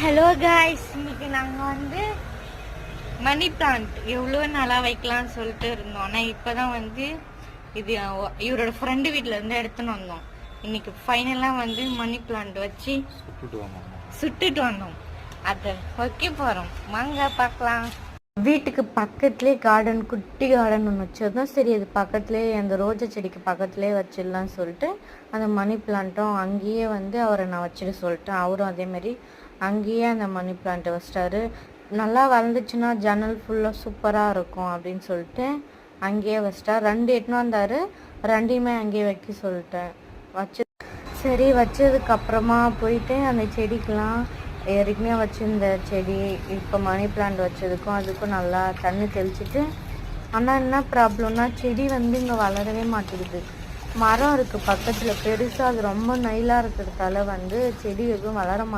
Hello guys இன்னைக்கு நாங்கள் வந்து மணி பிளான்ட் எவ்வளோ நாளாக வைக்கலாம்னு சொல்லிட்டு இருந்தோம். ஆனால் இப்போ தான் வந்து இது இவரோட ஃப்ரெண்டு வீட்டில் இருந்து எடுத்துன்னு வந்தோம். இன்னைக்கு ஃபைனலாக வந்து மணி பிளான்ட் வச்சு சுட்டுட்டு வந்தோம். அதை வைக்க போகிறோம் வாங்க பார்க்கலாம். வீட்டுக்கு பக்கத்துலேயே கார்டன் குட்டி கார்டன் ஒன்று வச்சிருந்தோம் சரி அது பக்கத்துலேயே அந்த ரோஜா செடிக்கு பக்கத்துலேயே வச்சிடலாம்னு சொல்லிட்டு அந்த மணி பிளான்ட்டும் அங்கேயே வந்து அவரை நான் வச்சிட சொல்லிட்டேன். அவரும் அதே மாதிரி அங்கேயே அந்த மணி பிளான்ட்டை வச்சிட்டாரு. நல்லா வளர்ந்துச்சுன்னா ஜன்னல் ஃபுல்லாக சூப்பராக இருக்கும் அப்படின்னு சொல்லிட்டு அங்கேயே வச்சிட்டா ரெண்டு எட்டுன்னு வந்தார். ரெண்டையுமே அங்கேயே வைக்க சொல்லிட்டேன். வச்சு சரி வச்சதுக்கப்புறமா போயிட்டு அந்த செடிக்கெலாம் ஏற்கனவே வச்சுருந்த செடி இப்போ மணி பிளான்ட் வச்சதுக்கும் அதுக்கும் நல்லா தண்ணி தெளிச்சிட்டு ஆனால் என்ன ப்ராப்ளம்னா செடி வந்து இங்கே வளரவே மாட்டேங்குது. மரம் இருக்குது பக்கத்தில். பெருசாக அது ரொம்ப நைலாக இருக்கிறதால வந்து செடி எதுவும் வளர மாட்டேங்குது.